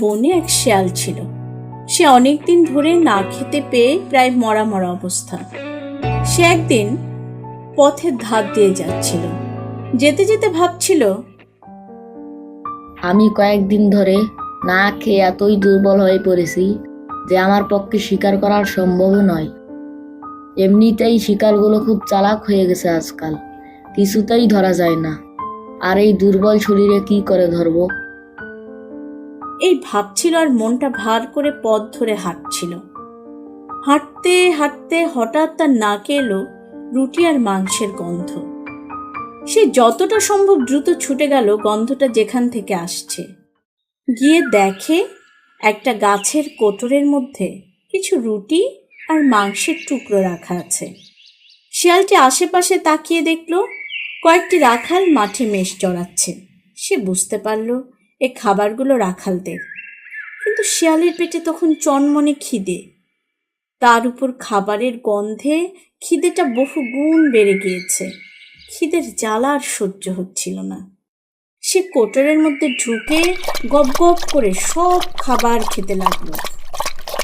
বনে এক শেয়াল ছিল। সে অনেকদিন ধরে না খেতে পেয়ে প্রায় মরা মরা অবস্থা। সে একদিন পথের ধার দিয়ে যাচ্ছিল। যেতে যেতে ভাবছিল, আমি কয়েকদিন ধরে না খেয়ে এতই দুর্বল হয়ে পড়েছি যে আমার পক্ষে শিকার করা সম্ভব নয়। এমনিতেই শিকারগুলো খুব চালাক হয়ে গেছে আজকাল, কিছুতেই ধরা যায় না। আর এই দুর্বল শরীরে কি করে ধরবো? এই ভাবছিল আর মনটা ভার করে পথ ধরে হাঁটছিল। হাঁটতে হাঁটতে হঠাৎ তার নাকে এলো রুটি আর মাংসের গন্ধ। সে যতটা সম্ভব দ্রুত ছুটে গেল গন্ধটা যেখান থেকে আসছে। গিয়ে দেখে একটা গাছের কোটরের মধ্যে কিছু রুটি আর মাংসের টুকরো রাখা আছে। শিয়ালটি আশেপাশে তাকিয়ে দেখল, কয়েকটি রাখাল মাঠে মেষ চড়াচ্ছে। সে বুঝতে পারল এ খাবারগুলো রাখালদের। কিন্তু শিয়ালের পেটে তখন চনমনে খিদে। তার উপর খাবারের গন্ধে খিদেটা বহু গুণ বেড়ে গিয়েছে। খিদের জ্বালা আর সহ্য হচ্ছিল না। সে কোটরের মধ্যে ঢুকে গপ গপ করে সব খাবার খেতে লাগল।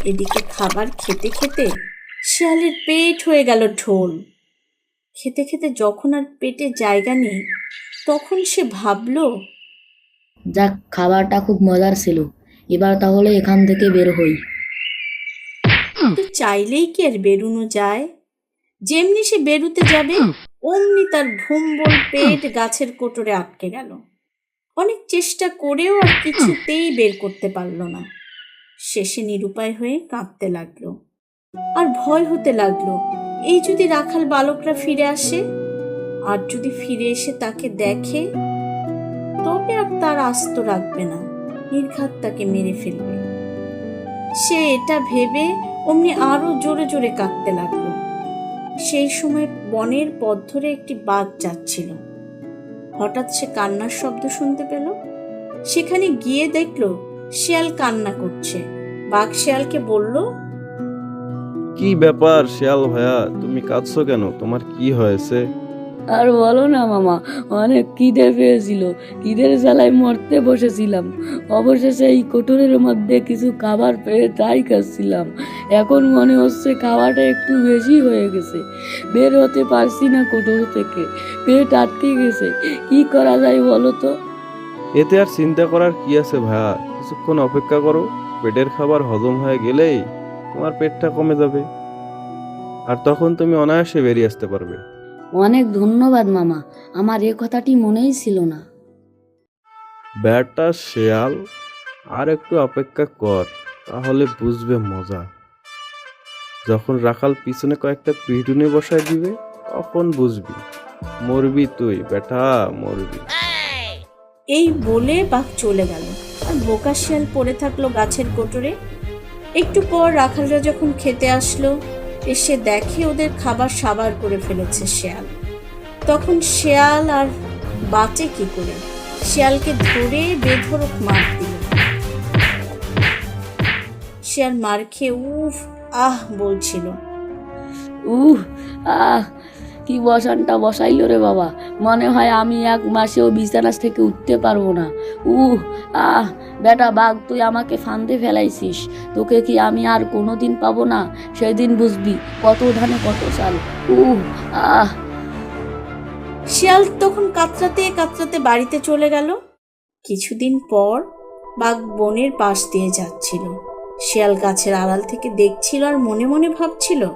এদিকে খাবার খেতে খেতে শিয়ালের পেট হয়ে গেল ঢোল। খেতে খেতে যখন আর পেটে জায়গা নেই, তখন সে ভাবলো যাক খাবারটা খুব মজার ছিল। এবার তাহলে এখান থেকে বের হই। তো চাইলেই কি আর বেরুনো যায়? যেমনি সে বেরুতে যাবে অমনি তার ভুম্বল পেট গাছের কোটরে আটকে গেল। অনেক চেষ্টা করেও আর কিছুতেই বের করতে পারল না। শেষে নিরুপায় হয়ে কাঁদতে লাগল। আর ভয় হতে লাগল এই যদি রাখাল বালকরা ফিরে আসে? আর যদি ফিরে এসে তাকে দেখে? তবে আর তার আস্ত রাখবে না। নির্ঘাত তাকে মেরে ফেলবে। সে এটা ভেবে অমনি আরও জোরে জোরে কাঁদতে লাগল। সেই সময় বনের পথ ধরে একটি বাঘ যাচ্ছিল। হঠাৎ সে কান্নার শব্দ শুনতে পেল। সেখানে গিয়ে দেখল, শিয়াল কান্না করছে। বাঘ শিয়ালকে বলল, কি ব্যাপার শিয়াল ভাইয়া তুমি কাঁদছো কেন? তোমার কি হয়েছে? আর বলো না মামা, অনেক খিদে পেয়েছিল। খিদের জ্বালায় মরতে বসেছিলাম। অবশেষে এই কোটরের মধ্যে কিছু খাবার পেয়ে তাই খাচ্ছিলাম। এখন মনে হচ্ছে খাওয়াটা একটু বেশি হয়ে গেছে। বের হতে পারছি না কোটর থেকে। পেট আটকে গেছে। কি করা যায় বলো তো? এতে আর চিন্তা করার কি আছে ভাইয়া? কিছুক্ষণ অপেক্ষা করো, পেটের খাবার হজম হয়ে গেলেই তোমার পেটটা কমে যাবে। আর তখন তুমি অনায়াসে বেরিয়ে আসতে পারবে। অনেক ধন্যবাদ মামা আমার এ কথাটি মনেই ছিল না। ব্যাটা শেয়াল আর একটু অপেক্ষা কর তাহলে বুঝবে মজা। যখন রাখাল পিছনে কয়েকটা পিটুনি বসায় দিবে তখন বুঝবি। মরবি তুই বেটা মরবি। এই বলে বাঘ চলে গেল। আর বোকা শিয়াল পড়ে থাকল গাছের কোটরে। একটু পর রাখালরা যখন খেতে আসলো এসে দেখে ওদের খাবার সাবার করে ফেলেছে শেয়াল। তখন শেয়াল আর বাঁচে কি করে? শেয়ালকে ধরে বেধরক মার দিল। শেয়াল মার খেয়ে উফ, আহ বলছিল। উহ, আহ কি বসানটা বসাইলো রে বাবা? মনে হয় আমি এক মাসেও বিছানা থেকে উঠতে পারব না। উহ আহ বেটা বাঘ তুই আমাকে ফান্দে ফেলাইছিস। তোকে কি আমি আর কোনো দিন পাবো না? সেদিন বুঝবি কত ধানে কত চাল। উহ আহ। শিয়াল তখন কাতরাতে কাতরাতে বাড়িতে চলে গেল। কিছুদিন পর বাঘ বনের পাশ দিয়ে যাচ্ছিল। শিয়াল গাছের আড়াল থেকে দেখছিল আর মনে মনে ভাবছিল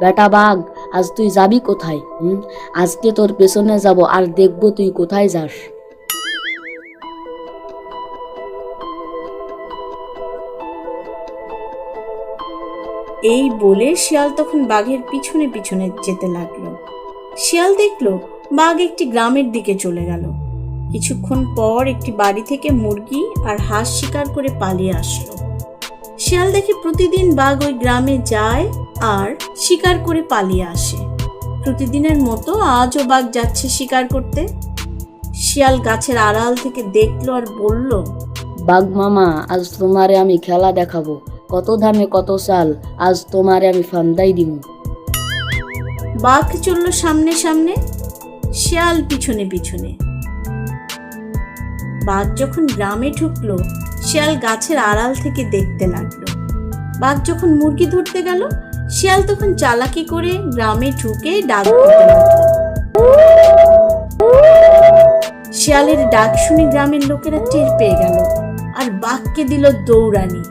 বেটা বাঘ আজ তুই যাবি কোথায়, হুম? আজকে তোর পেছনে যাব, আর দেখব তুই কোথায় যাস। এই বলে শিয়াল তখন বাঘের পিছনে পিছনে যেতে লাগল। শিয়াল দেখল, বাঘ একটি গ্রামের দিকে চলে গেল। কিছুক্ষণ পর একটি বাড়ি থেকে মুরগি আর হাঁস শিকার করে পালিয়ে আসলো। শিয়াল দেখে প্রতিদিন বাঘ ওই গ্রামে যায় আর শিকার করে পালিয়ে আসে। প্রতিদিনের মতো আজও বাঘ যাচ্ছে শিকার করতে। শিয়াল গাছের আড়াল থেকে দেখল আর বলল বাঘ মামা আজ তোমারে আমি খেলা দেখাবো। কত ধানে কত চাল আজ তোমারে আমি ফান্দাই দিব বাঘ চলল সামনে সামনে শিয়াল পিছনে পিছনে। বাঘ যখন গ্রামে ঢুকলো শিয়াল গাছের আড়াল থেকে দেখতে লাগল। বাঘ যখন মুরগি ধরতে গেল শিয়াল তখন চালাকি করে গ্রামে ঢুকে ডাক শিয়ালের ডাক শুনে গ্রামের লোকেরা টের পেয়ে গেল আর বাঘকে দিল দৌড়ানি।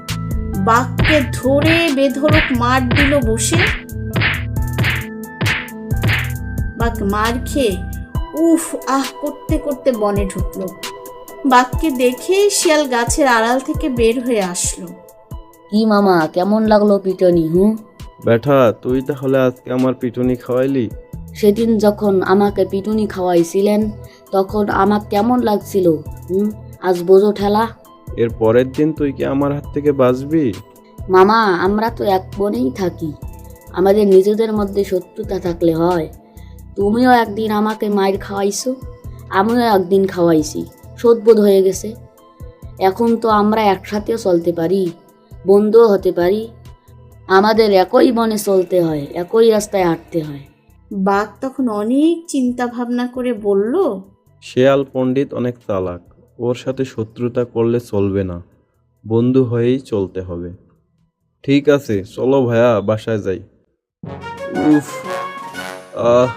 বাঘকে ধরে বেধরক মার দিল বসে। বাঘ মার খেয়ে উফ, আহ, করতে করতে বনে ঢুকলো। বাঘকে দেখে শিয়াল গাছের আড়াল থেকে বের হয়ে আসলো। কি মামা, কেমন লাগল পিটনি, হুম? ব্যাটা তুই তাহলে আজকে আমার পিটুনি খাওয়াইলি? সেদিন যখন আমাকে পিটুনি খাওয়াইছিলেন তখন আমার কেমন লাগছিল হুম? আজ বোঝো ঠেলা। এর পরের দিন তুই কি আমার হাত থেকে বাঁচবি? মামা আমরা তো এক বনেই থাকি। আমাদের নিজেদের মধ্যে শত্রুতা থাকলে হয়। তুমিও একদিন আমাকে মায়ের খাওয়াইছো আমিও একদিন খাওয়াইছি। শোধবোধ হয়ে গেছে। এখন তো আমরা একসাথেও চলতে পারি বন্ধুও হতে পারি। আমাদের একই বনে চলতে হয় একই রাস্তায় হাঁটতে হয়। বাঘ তখন অনেক চিন্তা ভাবনা করে বলল শেয়াল পণ্ডিত অনেক চালাক ওর সাথে শত্রুতা করলে চলবে না বন্ধু হয়েই চলতে হবে। ঠিক আছে চলো ভায়া বাসায় যাই। উফ আহ